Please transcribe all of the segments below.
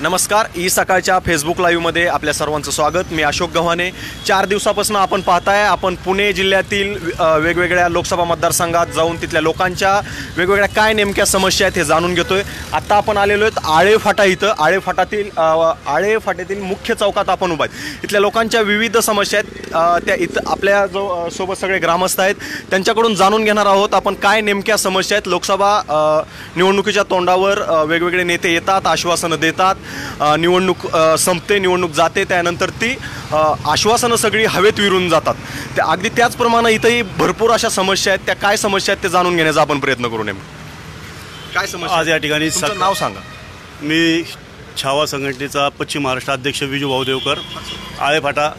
नमस्कार ई सकाळच्या फेसबुक लाईव्हमध्ये आपल्या सर्वांचं स्वागत. मी अशोक गव्हाणे. चार दिवसापासून आपण पाहताय आपण पुणे जिल्ह्यातील वेगवेगळ्या लोकसभा मतदारसंघात जाऊन तिथल्या लोकांच्या वेगवेगळ्या काय नेमक्या समस्या आहेत हे जाणून घेतोय. आत्ता आपण आलेलो आहेत आळे फाटा इथं. आळे फाटातील आळे फाट्यातील मुख्य चौकात आपण उभा आहेत. इथल्या लोकांच्या विविध समस्या आहेत. त्या इथं आपल्या जो सोबत सगळे ग्रामस्थ आहेत. त्यांच्याकडून जाणून घेणार आहोत आपण काय नेमक्या समस्या आहेत. लोकसभा निवडणुकीच्या तोंडावर वेगवेगळे नेते येतात आश्वासनं देतात. निवडणूक संपते निवडणूक जाते त्यानंतर ती आश्वासनं सगळी हवेत विरून जातात. त्या अगदी त्याचप्रमाणे इथंही भरपूर अशा समस्या आहेत. त्या काय समस्या आहेत ते जाणून घेण्याचा आपण प्रयत्न करू नेमकं. काय समस्या आज या ठिकाणी नाव सांगा. मी छावा संघटनेचा पश्चिम महाराष्ट्र अध्यक्ष विजू भाऊदेवकर आळेफाटा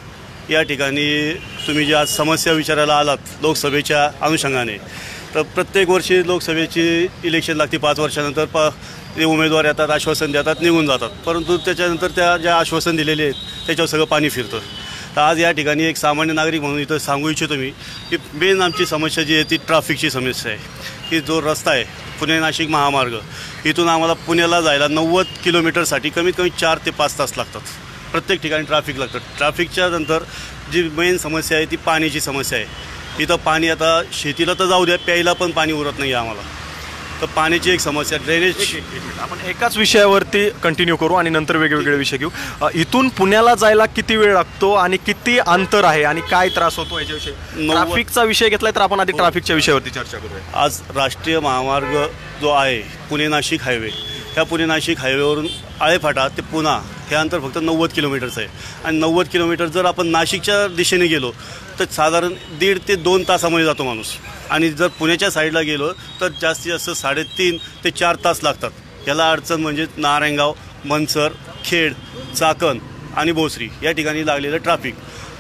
या ठिकाणी तुम्ही जी आज समस्या विचारायला आलात लोकसभेच्या अनुषंगाने तर प्रत्येक वर्षी लोकसभेची इलेक्शन लागते पाच वर्षानंतर. प ते उमेदवार येतात आश्वासन देतात निघून जातात. परंतु त्याच्यानंतर त्या ज्या आश्वासन दिलेले आहेत त्याच्यावर सगळं पाणी फिरतं. तर आज या ठिकाणी एक सामान्य नागरिक म्हणून इथं सांगू इच्छितो मी की मेन आमची समस्या जी आहे ती ट्रॅफिकची समस्या आहे. की जो रस्ता आहे पुणे नाशिक महामार्ग इथून आम्हाला पुण्याला जायला नव्वद किलोमीटरसाठी कमीत कमी चार ते पाच तास लागतात. प्रत्येक ठिकाणी ट्रॅफिक लागतं. ट्रॅफिकच्या नंतर जी मेन समस्या आहे ती पाण्याची समस्या आहे. इथं पाणी आता शेतीला तर जाऊ द्या प्यायला पण पाणी उरत नाही आहे आम्हाला. तर पाण्याची एक समस्या ड्रेनेज आपण एकाच विषयावरती कंटिन्यू करू आणि नंतर वेगवेगळे विषय घेऊ. इथून पुण्याला जायला किती वेळ लागतो आणि किती अंतर आहे आणि काय त्रास होतो याच्याविषयी? ट्रॅफिकचा विषय घेतलाय तर आपण आधी ट्रॅफिकच्या विषयावरती चर्चा करूया. आज राष्ट्रीय महामार्ग जो आहे पुणे नाशिक हायवे ह्या पुणे नाशिक हायवेवरून आळेफाटा ते पुणा हे अंतर फक्त नव्वद किलोमीटरचं आहे. आणि नव्वद किलोमीटर जर आपण नाशिकच्या दिशेने गेलो तर साधारण दीड ते दोन तासामध्ये जातो माणूस. आणि जर पुण्याच्या साईडला गेलो तर जास्तीत जास्त साडेतीन ते चार तास लागतात. याला अडचण म्हणजे नारायणगाव मनसर खेड चाकण आणि भोसरी या ठिकाणी लागलेलं ट्रॅफिक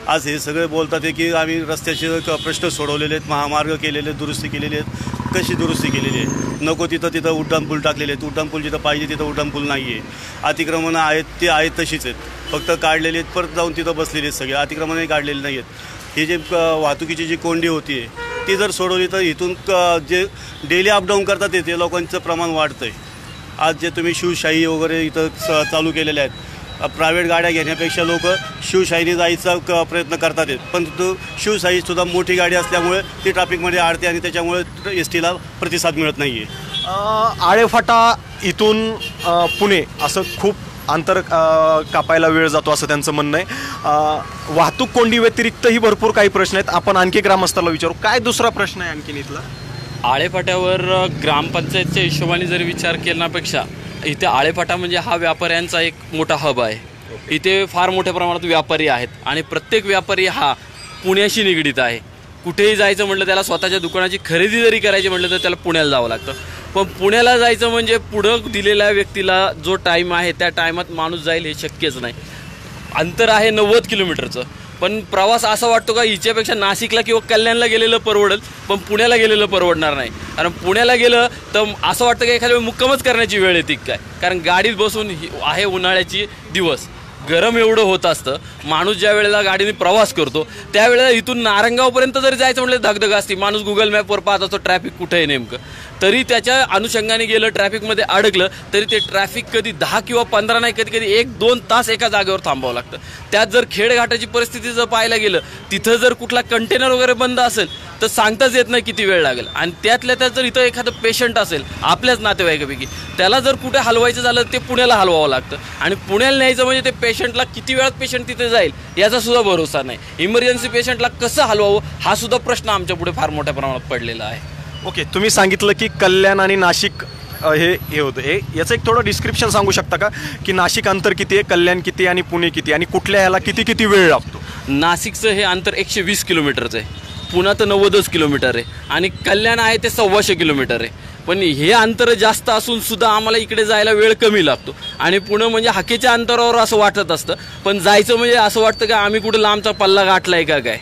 आज हे सगळे बोलतात आहे की आम्ही रस्त्याचे क- प्रश्न सोडवलेले आहेत महामार्ग केलेले आहेत दुरुस्ती केलेली आहेत. कशी दुरुस्ती केलेली आहे? नको तिथं तिथं उड्डाणपूल टाकलेले आहेत. उड्डाणपूल जिथं पाहिजे तिथं उड्डाणपूल नाही आहे अतिक्रमणं आहेत ते आहेत तशीच आहेत. फक्त काढलेली आहेत परत जाऊन तिथं बसलेली आहेत सगळे. अतिक्रमणही काढलेली नाही आहेत. ही जी क- वाहतुकीची जी कोंडी होती आहे ती जर सोडवली तर इथून क- जे डेली अपडाऊन करतात ते- लोकांचं प्रमाण वाढतं आहे आज जे तुम्ही शिवशाही वगैरे इथं स- चालू केलेले आहेत प्रायव्हेट गाड्या घेण्यापेक्षा लोक शिवशाहीने जायचा क- प्रयत्न करतात पण तो शिवशाहीसुद्धा मोठी गाडी असल्यामुळे ती ट्रॅफिकमध्ये आडते आणि त्याच्यामुळे एस टीला प्रतिसाद मिळत नाही आहे आळेफाटा इथून पुणे असं खूप अंतर कापायला वेळ जातो असं त्यांचं म्हणणं आहे. वाहतूक कोंडी व्यतिरिक्तही भरपूर काही प्रश्न आहेत. आपण आणखी ग्रामस्थाला विचारू. काय दुसरा प्रश्न आहे आणखीन इथला? आळेफाट्यावर ग्रामपंचायतच्या हिशोबाने जर विचार केल्यापेक्षा इथे आळेफाटा म्हणजे हा व्यापाऱ्यांचा एक मोठा हब आहे. इथे फार मोठ्या प्रमाणात व्यापारी आहेत आणि प्रत्येक व्यापारी हा पुण्याशी निगडीत आहे. कुठेही जायचं म्हटलं त्याला स्वतःच्या दुकानाची खरेदी जरी करायची म्हटलं तर त्याला पुण्याला जावं लागतं. पण पुण्याला जायचं म्हणजे पुढं दिलेल्या व्यक्तीला जो टाईम आहे त्या टायमात माणूस जाईल हे शक्यच नाही. अंतर आहे नव्वद किलोमीटरचं. पण प्रवास असा वाटतो का हिच्यापेक्षा नाशिकला किंवा कल्याणला गेलेलं परवडेल पण पुण्याला गेलेलं परवडणार नाही. कारण पुण्याला गेलं तर असं वाटतं की एखाद्या वेळी मुक्कामच करण्याची वेळ येते काय? कारण गाडीत बसून ही- आहे उन्हाळ्याची दिवस. गरम एवढं होत असतं. माणूस ज्या वेळेला गाडीने प्रवास करतो त्यावेळेला इथून नारंगावपर्यंत जरी जायचं म्हटलं धगधग असते. माणूस गुगल मॅपवर पाहत असतो ट्रॅफिक कुठे आहे नेमकं? तरी त्याच्या अनुषंगाने गेलं ट्रॅफिकमध्ये अडकलं तरी ते ट्रॅफिक कधी दहा किंवा पंधरा नाही कधी कधी एक दोन तास एका जागेवर थांबावं लागतं. त्यात जर खेडघाटाची परिस्थिती जर पाहायला गेलं तिथं जर कुठला कंटेनर वगैरे बंद असेल तर सांगताच येत नाही किती वेळ लागेल. आणि त्यातल्या त्यात जर इथं एखादं पेशंट असेल आपल्याच नातेवाईकापैकी त्याला जर कुठे हलवायचं झालं ते पुण्याला हलवावं लागतं. आणि पुण्याला न्यायचं म्हणजे ते पेशंटला किती वेळात पेशंट तिथे जाईल याचा सुद्धा भरोसा नाही. इमर्जन्सी पेशंटला कसं हलवावं हा सुद्धा प्रश्न आमच्या पुढे फार मोठ्या प्रमाणात पडलेला आहे. ओके तुम्ही सांगितलं की कल्याण आणि नाशिक हे हे होतं. हे याचं एक थोडं डिस्क्रिप्शन सांगू शकता का? की नाशिक अंतर किती आहे कल्याण किती आहे आणि पुणे किती आणि कुठल्या ह्याला किती किती वेळ लागतो? नाशिकचं हे अंतर एकशे वीस किलोमीटरचं आहे. पुणा तर नव्वदच किलोमीटर आहे. आणि कल्याण आहे ते सव्वाशे किलोमीटर आहे. पण हे अंतर जास्त असून सुद्धा आम्हाला इकडे जायला वेळ कमी लागतो. आणि पुणे म्हणजे हाकेच्या अंतरावर असं वाटत असतं. पण जायचं म्हणजे असं वाटतं का आम्ही कुठं लांबचा पल्ला गाठलाय का काय?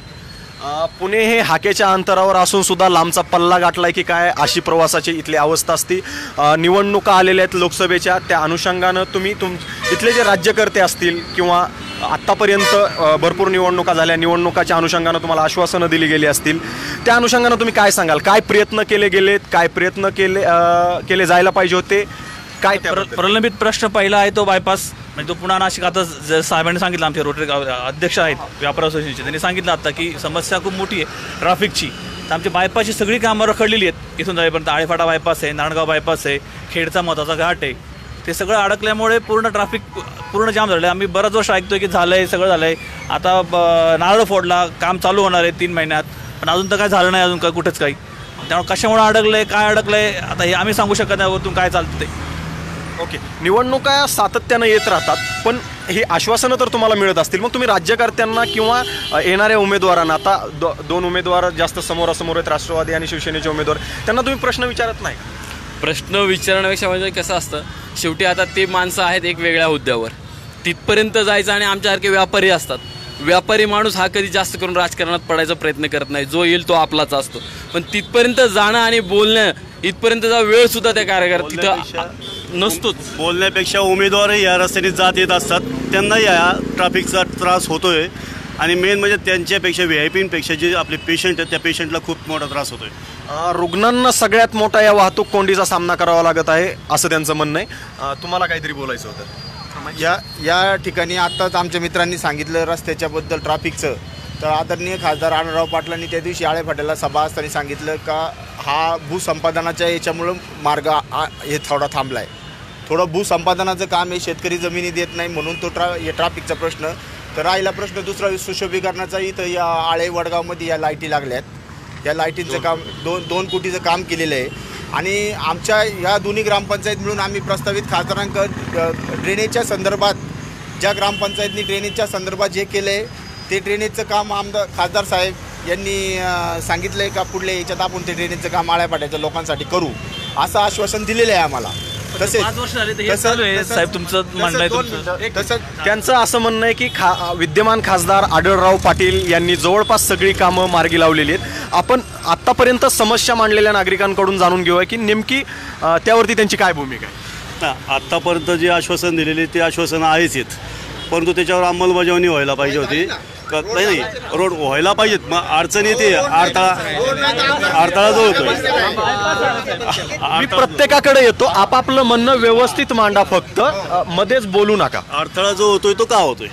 पुणे हे हाकेच्या अंतरावर असून सुद्धा लांबचा पल्ला गाठलाय की काय अशी प्रवासाची इथली अवस्था असती. निवडणुका आलेल्या आहेत लोकसभेच्या त्या अनुषंगानं तुम्ही तुम इथले जे राज्यकर्ते असतील किंवा आत्तापर्यंत भरपूर निवडणुका झाल्या निवडणुकाच्या अनुषंगानं तुम्हाला आश्वासनं दिली गेली असतील. त्या अनुषंगानं तुम्ही काय सांगाल? काय प्रयत्न केले गेलेत? काय प्रयत्न केले केले जायला पाहिजे होते? काय प्र-? प्रलंबित प्रश्न पहिला आहे तो बायपास म्हणजे तो पुन्हा नाशिक आता ज- साहेबांनी सांगितलं आमचे रोटरी गाव अध्यक्ष आहेत व्यापार असोसिएशनचे. त्यांनी सांगितलं आता की समस्या खूप मोठी आहे ट्रॅफिकची. तर आमची बायपासची सगळी कामं रखडलेली आहेत. इथून जाईपर्यंत आळेफाटा बायपास आहे नांदगाव बायपास आहे खेडचा महत्त्वाचा घाट आहे. ते सगळं अडकल्यामुळे पूर्ण ट्रॅफिक पूर्ण जाम झालं आहे. आम्ही बराच वर्ष ऐकतोय की झालं आहे सगळं झालं आहे आता ब- नारळ फोडला काम चालू होणार आहे तीन महिन्यात. पण अजून तर काय झालं नाही अजून काय कुठंच काही. त्यामुळे कशामुळे अडकलं आहे काय अडकलं आहे आता हे आम्ही सांगू शकत नाही वरतून काय चालतं ते. ओके. निवडणुका सातत्यानं येत राहतात पण ही आश्वासनं तर तुम्हाला मिळत असतील. मग तुम्ही राज्यकर्त्यांना किंवा येणाऱ्या उमेदवारांना आता दो, दोन उमेदवार जास्त समोरासमोर आहेत राष्ट्रवादी आणि शिवसेनेचे उमेदवार त्यांना तुम्ही प्रश्न विचारत नाही प्रश्न विचारण्यापेक्षा म्हणजे कसं असतं शेवटी आता ते माणसं आहेत एक वेगळ्या हुद्द्यावर. तिथपर्यंत जायचं आणि आमच्यासारखे व्यापारी असतात. व्यापारी माणूस हा कधी जास्त करून राजकारणात पडायचा प्रयत्न करत नाही. जो येईल तो आपलाच असतो. पण तिथपर्यंत जाणं आणि बोलणं इथपर्यंतचा वेळ सुद्धा त्या कार्यकर्ता तिथं नसतोच. बोलण्यापेक्षा उमेदवारही या रस्त्याने जात येत असतात. त्यांना या ट्रॅफिकचा त्रास होतोय. आणि मेन म्हणजे त्यांच्यापेक्षा व्ही आय पींपेक्षा जे आपले पेशंट आहेत त्या पेशंटला खूप मोठा त्रास होतोय. अ, रुग्णांना सगळ्यात मोठा या वाहतूक कोंडीचा सामना करावा लागत आहे असं त्यांचं म्हणणं आहे. अ, तुम्हाला काहीतरी बोलायचं होतं. या या ठिकाणी आत्ताच आमच्या मित्रांनी सांगितलं रस्त्याच्या बद्दल ट्रॅफिकचं तर आदरणीय खासदार आढळराव पाटलांनी त्या दिवशी आळे फाट्याला सभा असताना सांगितलं का हा भूसंपादनाच्या याच्यामुळं मार्ग आ- हे थोडा थांबला आहे थोडं भूसंपादनाचं काम आहे शेतकरी जमिनी देत नाही म्हणून तो ट्रा हे ट्रॅफिकचा प्रश्न. तर राहिला प्रश्न दुसरा सुशोभीकरणाचा इथं या आळे वडगावमध्ये या लाईटी लागल्यात या लाईटींचं काम दोन दोन कोटीचं काम केलेलं आहे. आणि आमच्या या दोन्ही ग्रामपंचायत मिळून आम्ही प्रस्तावित खासदारांकडे ड्रेनेजच्या संदर्भात ज्या ग्रामपंचायतनी ड्रेनेजच्या संदर्भात जे केलं आहे ते ड्रेनेजचं काम आमदार खासदार साहेब यांनी सांगितलं आहे का पुढल्या याच्यात आपण ते ड्रेनेजचं काम आळ्यापाट्याच्या लोकांसाठी करू. असं आश्वासन दिलेलं आहे आम्हाला. तसेच पाच वर्ष झाले तर हे तसं- चालू आहे. तसं- साहेब तुमचं म्हणणं आहे तसं तुमचं त्यांचं असं म्हणणं आहे की खा विद्यमान खासदार आढळराव पाटील यांनी जवळपास सगळी कामं मार्गी लावलेली आहेत. आपण आत्तापर्यंत समस्या मांडलेल्या नागरिकांकडून जाणून घेऊया की नेमकी अ, त्यावरती त्यांची काय भूमिका आहे? आत्तापर्यंत जे आश्वासन दिलेले ते आश्वासन आहेच आहेत. परंतु त्याच्यावर अंमलबजावणी व्हायला पाहिजे होती. का नाही नाही. रोड व्हायला पाहिजेत. मग अडचण येते. अडथळा अडथळा जो होतोय मी प्रत्येकाकडे येतो. आपापलं म्हणणं व्यवस्थित मांडा फक्त. मध्येच बोलू नका. अडथळा जो होतोय तो का होतोय?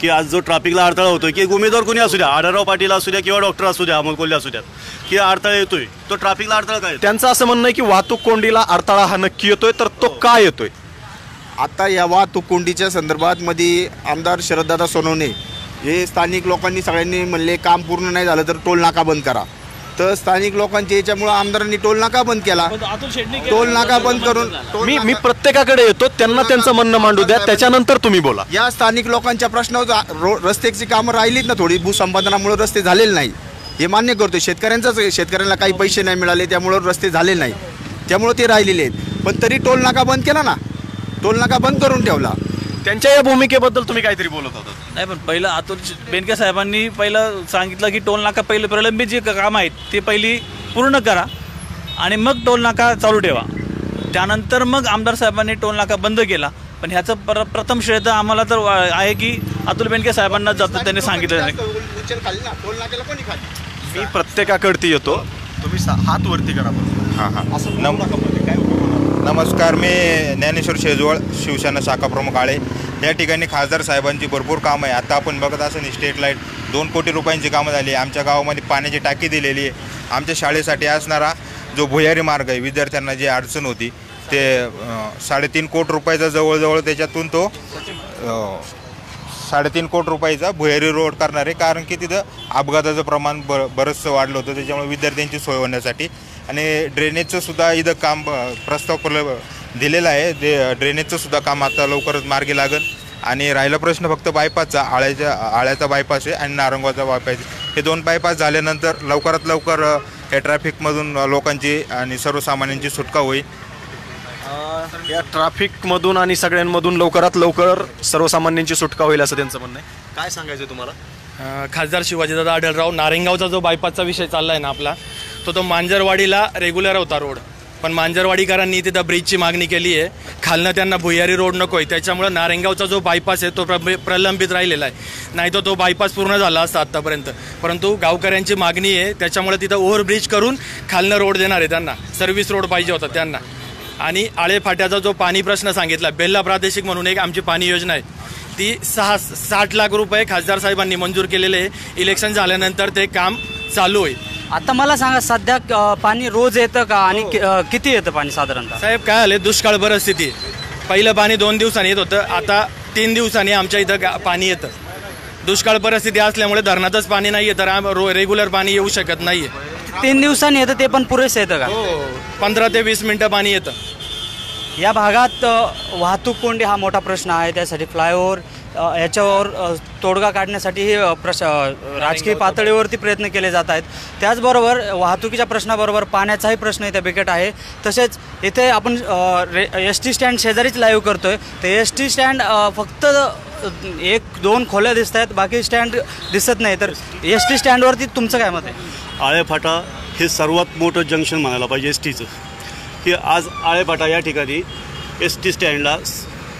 की आज जो ट्रॅफिकला अडथळा होतोय की उमेदवार कोणी असू द्या आढळराव पाटील असू द्या किंवा डॉक्टर असू द्या अमोल कोल्हे असू द्यात की अडथळा येतोय. तो ट्रॅफिकला अडथळा काय? त्यांचं असं म्हणणं आहे की वाहतूक कोंडीला अडथळा हा नक्की येतोय तर तो का येतोय? आता या वाहतूक कोंडीच्या संदर्भात मध्ये आमदार शरददादा सोनवणे हे स्थानिक लोकांनी सगळ्यांनी म्हणले काम पूर्ण नाही झालं तर टोल नाका बंद करा. तर स्थानिक लोकांच्या याच्यामुळं आमदारांनी टोल नाका बंद केला. टोल नाका बंद करून मी मी प्रत्येकाकडे येतो त्यांना त्यांचं म्हणणं मांडू द्या त्याच्यानंतर तुम्ही बोला. या स्थानिक लोकांच्या प्रश्नावर रस्त्याची कामं राहिलीत ना थोडी भूसंपादनामुळे रस्ते झालेले नाही. हे मान्य करतो शेतकऱ्यांचाच. शेतकऱ्यांना काही पैसे नाही मिळाले त्यामुळं रस्ते झाले नाही. त्यामुळं ते राहिलेले आहेत. पण तरी टोल नाका बंद केला ना. टोल नाका बंद करून ठेवला. त्यांच्या या भूमिकेबद्दल तुम्ही काहीतरी बोलत होता नाही पण पहिलं अतुल श- बेनके साहेबांनी पहिलं सांगितलं की टोल नाका पहिले प्रलंबित जे कामं आहेत ते पहिली पूर्ण करा आणि मग टोल नाका चालू ठेवा. त्यानंतर मग आमदार साहेबांनी टोल नाका बंद केला. पण ह्याचं पर प्रथम श्रेय तर आम्हाला तर वा- आहे की अतुल बेनके साहेबांना जातं त्यांनी सांगितलं नाही. उचल खाली ना टोल नाक्याला कोणी खाली? मी प्रत्येकाकडती येतो. तुम्ही सा- हात वरती करा बरं. हां हां. असं बोलू नका काय उपयोग होणार नाही. नमस्कार मी ज्ञानेश्वर शेजवळ शिवसेना शाखा प्रमुख आळे. या ठिकाणी खासदार साहेबांची भरपूर कामं आहे. आता आपण बघत असं स्ट्रीट लाइट दोन कोटी रुपयांची कामं झाली. आमच्या गावामध्ये पाण्याची टाकी दिलेली आहे. आमच्या शाळेसाठी असणारा जो भुयारी मार्ग आहे विद्यार्थ्यांना जी अडचण होती ते साडेतीन कोट रुपयाचा जवळजवळ त्याच्यातून तो साडेतीन कोटी रुपयाचा भुयारी रोड करणार आहे. कारण की तिथं अपघाताचं प्रमाण ब बरंचसं वाढलं होतं. त्याच्यामुळे विद्यार्थ्यांची सोय होण्यासाठी आणि ड्रेनेजचं सुद्धा इथं काम ब- प्रस्ताव प्र दिलेला आहे. ते ड्रेनेजचं सुद्धा काम आता लवकरच मार्गी लागेल. आणि राहिला प्रश्न फक्त बायपासचा आळ्याच्या आळ्याचा बायपास आहे आणि नारंगाचा बायपास आहे. हे दोन बायपास झाल्यानंतर लवकरात लवकर या ट्रॅफिकमधून लोकांची आणि सर्वसामान्यांची सुटका होईल. या ट्रॅफिकमधून आणि सगळ्यांमधून लवकरात लवकर सर्वसामान्यांची सुटका होईल असं त्यांचं म्हणणं आहे. काय सांगायचं तुम्हाला? खासदार शिवाजीदादा आढळराव नारेंगावचा जो बायपासचा विषय चालला आहे ना आपला तो तो मांजरवाडीला रेग्युलर होता रोड पण मांजरवाडीकरांनी तिथं ब्रिजची मागणी केली आहे. खालनं त्यांना भुयारी रोड नको आहे त्याच्यामुळं नारेंगावचा जो बायपास आहे तो प्र प्रलंबित राहिलेला आहे. नाही तर तो बायपास पूर्ण झाला असता आत्तापर्यंत. परंतु गावकऱ्यांची मागणी आहे त्याच्यामुळे तिथं ओव्हरब्रिज करून खालनं रोड देणार आहे त्यांना. सर्व्हिस रोड पाहिजे होता त्यांना. आणि आळेफाट्याचा जो पाणी प्रश्न सांगितला बेल्ला प्रादेशिक म्हणून एक आमची पाणी योजना आहे. ती सहा साठ लाख रुपये खासदार साहेबांनी मंजूर केलेले आहे. इलेक्शन झाल्यानंतर ते काम चालू आहे. आता मला सांगा सध्या अ, पाणी रोज येतं का? आणि कि- अ, किती येतं पाणी साधारणतः? साहेब काय आले दुष्काळ परिस्थिती. पहिलं पाणी दोन दिवसांनी येत होतं. आता तीन दिवसांनी आमच्या इथं गा- पाणी येतं. दुष्काळ परिस्थिती असल्यामुळे धरणातच पाणी नाही आहे तर आम रो रेग्युलर पाणी येऊ शकत नाही आहे तीन दिवसांनी येतं ते पण पुरेसे येतं का? पंधरा ते वीस मिनटं पाणी येतं. या भागात अ, वाहतूक कोंडी हा मोठा प्रश्न आहे. त्यासाठी फ्लायओव्हर याच्यावर तोडगा काढण्यासाठी प्रश राजकीय पातळीवरती प्रयत्न केले जात आहेत. त्याचबरोबर वाहतुकीच्या प्रश्नाबरोबर पाण्याचाही प्रश्न इथे बिकट आहे. तसेच इथे आपण एस टी स्टँड शेजारीच लाईव्ह आहे तर एस टी स्टँड फक्त एक दोन खोल्या दिसत आहेत. बाकी स्टँड दिसत नाही. तर एस टी स्टँडवरती तुमचं काय मत आहे? आळेफाटा हे सर्वात मोठं जंक्शन म्हणायला पाहिजे एस टीचं की आज आळेफाटा या ठिकाणी एस टी स्टँडला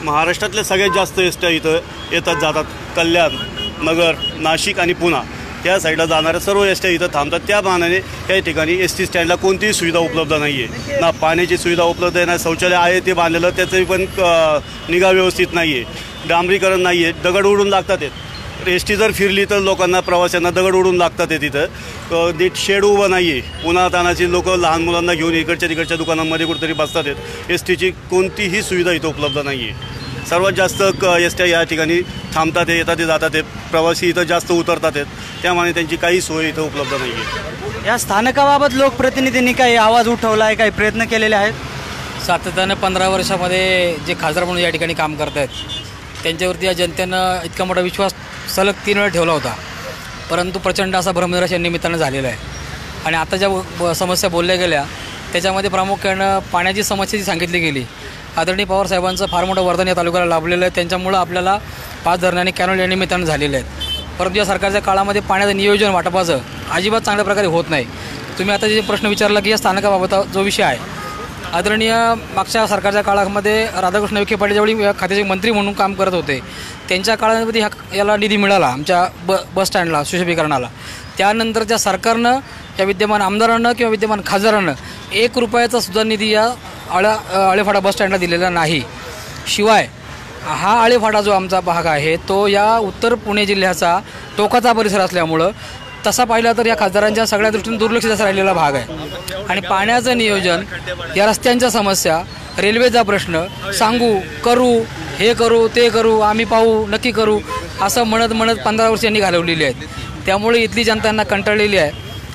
महाराष्ट्रातल्या सगळ्यात जास्त एस ट्या इथं येतात जातात. कल्याण नगर नाशिक आणि पुणा. त्या साईडला जाणाऱ्या सर्व एस ट्या इथं थांबतात. त्या मानाने या ठिकाणी एस टी स्टँडला कोणतीही सुविधा उपलब्ध नाही आहे ना पाण्याची सुविधा उपलब्ध आहे ना शौचालय आहे ते बांधलेलं त्याचंही पण निगा व्यवस्थित नाही आहे डांबरीकरण नाही आहे दगड उडून लागतात आहेत. एस टी जर फिरली तर लोकांना प्रवाशांना दगड उडून लागतात आहे तिथं. नीट शेड उभं नाही आहे उन्हा तानाची लोक लहान मुलांना घेऊन इकडच्या तिकडच्या दुकानांमध्ये कुठेतरी बसतात आहेत. एस टीची कोणतीही सुविधा इथं उपलब्ध नाही आहे सर्वात जास्त क एस ट्या या ठिकाणी थांबतात आहे येतात आहे, जातात प्रवासी इथं जास्त उतरतात आहेत. त्यामुळे त्यांची काही सोय इथं उपलब्ध नाही आहे या स्थानकाबाबत लोकप्रतिनिधींनी काही आवाज उठवला आहे काही प्रयत्न केलेले आहेत? सातत्यानं पंधरा वर्षामध्ये जे खासदार म्हणून या ठिकाणी काम करत आहेत त्यांच्यावरती या जनतेनं इतका मोठा विश्वास सलग तीन वेळा ठेवला होता. परंतु प्रचंड असा भ्रमनिराश या निमित्तानं झालेला आहे. आणि आता ज्या ब- समस्या बोलल्या गेल्या त्याच्यामध्ये प्रामुख्यानं पाण्याची समस्या जी सांगितली गेली आदरणीय पवार साहेबांचं फार मोठं वर्धन या तालुक्याला लाभलेलं आहे. त्यांच्यामुळं आपल्याला पाच धरणाने आणि कॅनल या निमित्तानं झालेले आहेत. परंतु या सरकारच्या काळामध्ये पाण्याचं नियोजन वाटपाचं अजिबात चांगल्या प्रकारे होत नाही. तुम्ही आता जे प्रश्न विचारला की या स्थानकाबाबत जो विषय आहे आदरणीय मागच्या सरकारच्या काळामध्ये राधाकृष्ण विखे पाटील ज्यावेळी खात्याचे मंत्री म्हणून काम करत होते त्यांच्या काळामध्ये ह्या याला निधी मिळाला आमच्या ब बस स्टँडला सुशोभीकरणाला. त्यानंतरच्या सरकारनं या विद्यमान आमदारानं किंवा विद्यमान खासदारानं एक रुपयाचा सुद्धा निधी या आळा आळेफाटा बस स्टँडला दिलेला नाही. शिवाय हा आळेफाटा जो आमचा भाग आहे तो या उत्तर पुणे जिल्ह्याचा टोकाचा परिसर असल्यामुळं तसा पाहिला तर या खासदारांच्या सगळ्या दृष्टीने दुर्लक्षित असा राहिलेला भाग आहे. आणि पाण्याचं नियोजन या रस्त्यांच्या समस्या रेल्वेचा प्रश्न सांगू करू हे करू ते करू आम्ही पाहू नक्की करू असं म्हणत म्हणत पंधरा वर्ष यांनी घालवलेली आहेत. त्यामुळे इथली जनता यांना कंटाळलेली आहे.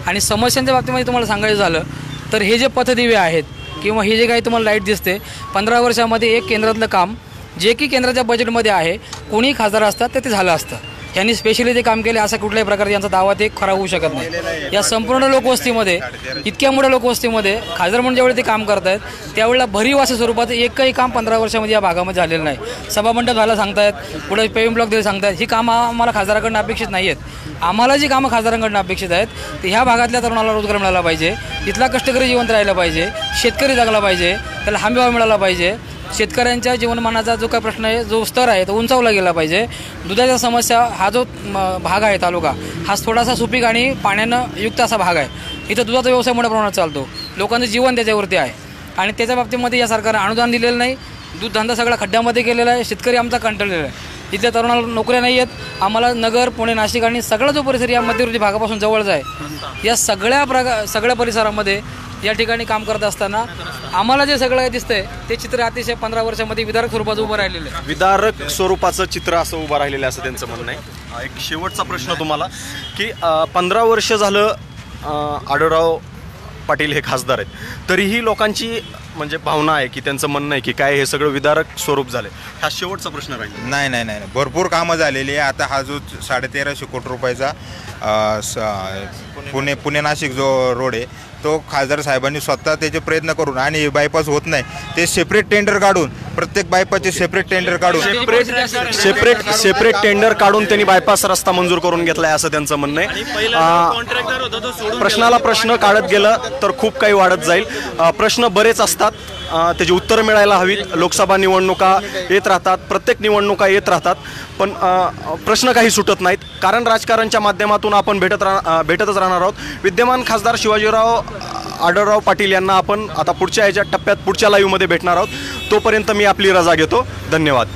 आणि समस्यांच्या बाबतीमध्ये तुम्हाला सांगायचं झालं तर हे जे पथदिवे आहेत किंवा हे जे काही तुम्हाला लाइट दिसते पंधरा वर्षामध्ये एक केंद्रातलं काम जे की केंद्राच्या बजेटमध्ये आहे कोणी खासदार असतात तर ते झालं असतं. यांनी स्पेशली ते काम केले असा कुठल्याही प्रकारे यांचा दावा ते खरा होऊ शकत नाही. या संपूर्ण लोकवस्तीमध्ये इतक्या मोठ्या लोकवस्तीमध्ये खासदार म्हणून ज्यावेळी ते काम करत आहेत त्यावेळेला भरीव अशा स्वरूपात एकही काम पंधरा वर्षामध्ये या भागामध्ये झालेलं नाही. सभामंडप व्हायला सांगतायत पुढे पेविंग ब्लॉक द्यायला सांगतायत ही कामं आम्हाला खासदाराकडनं अपेक्षित नाही आहेत. आम्हाला जी कामं खासदारांकडनं अपेक्षित आहेत ते ह्या भागातल्या तरुणाला रोजगार मिळाला पाहिजे इथला कष्टकरी जिवंत राहिला पाहिजे शेतकरी जगला पाहिजे त्याला हमीभाव मिळाला पाहिजे शेतकऱ्यांच्या जीवनमानाचा जो काही प्रश्न आहे जो स्तर आहे तो उंचावला गेला पाहिजे. दुधाच्या समस्या हा जो म, भाग आहे तालुका हा थोडासा सुपीक आणि पाण्यानं युक्त असा भाग आहे. इथं दुधाचा व्यवसाय मोठ्या प्रमाणात चालतो. लोकांचं जीवन त्याच्यावरती आहे. आणि त्याच्या बाबतीमध्ये या सरकारनं अनुदान दिलेलं नाही. दूध धंदा सगळा खड्ड्यामध्ये केलेला आहे. शेतकरी आमचा कंटाळलेला आहे. इथल्या तरुणाला नोकऱ्या नाही आहेत. आम्हाला नगर पुणे नाशिक आणि सगळा जो परिसर या मध्यवर्ती भागापासून जवळचा आहे. या सगळ्या प्रका सगळ्या परिसरामध्ये या ठिकाणी काम करत असताना आम्हाला जे सगळं दिसतंय ते चित्र अतिशय पंधरा वर्षामध्ये विदारक स्वरूपाचं उभं राहिलेलं आहे. विदारक स्वरूपाचं चित्र असं उभं राहिलेलं असं त्यांचं म्हणणं आहे. एक शेवटचा प्रश्न तुम्हाला की पंधरा वर्ष झालं अं, आढळराव पाटील हे खासदार आहेत. तरीही लोकांची म्हणजे भावना आहे की त्यांचं म्हणणं आहे की काय हे सगळं विदारक स्वरूप झालं हा शेवटचा प्रश्न राहील. नाही नाही नाही भरपूर कामं झालेली आहे. आता हा जो साडेतेराशे कोटी रुपयाचा अ, स- पुणे पुणे नाशिक जो रोड आहे तो खासदार साहेबांनी स्वतः त्याचे प्रयत्न करून आणि बायपास होत नाही. ते सेपरेट टेंडर काढून प्रत्येक बायपासचे सेपरेट टेंडर काढून. सेपरेट सेपरेट सेपरेट टेंडर काढून त्यांनी बायपास रस्ता मंजूर करून घेतलाय असं त्यांचं म्हणणं आहे. प्रश्नाला प्रश्न काढत गेलं तर खूप काही वाढत जाईल. प्रश्न बरेच असतात. त्याची उत्तरं मिळायला हवीत. लोकसभा निवडणुका येत राहतात. प्रत्येक निवडणुका येत राहतात. पण प्रश्न काही सुटत नाहीत. कारण राजकारणच्या माध्यमातून आपण भेटत राह भेटतच राहणार आहोत. विद्यमान खासदार शिवाजीराव आढळराव पाटील यांना आपण आता पुढच्या ह्याच्या टप्प्यात पुढच्या लाईव्हमध्ये भेटणार आहोत. तोपर्यंत मी आपली रजा घेतो. धन्यवाद.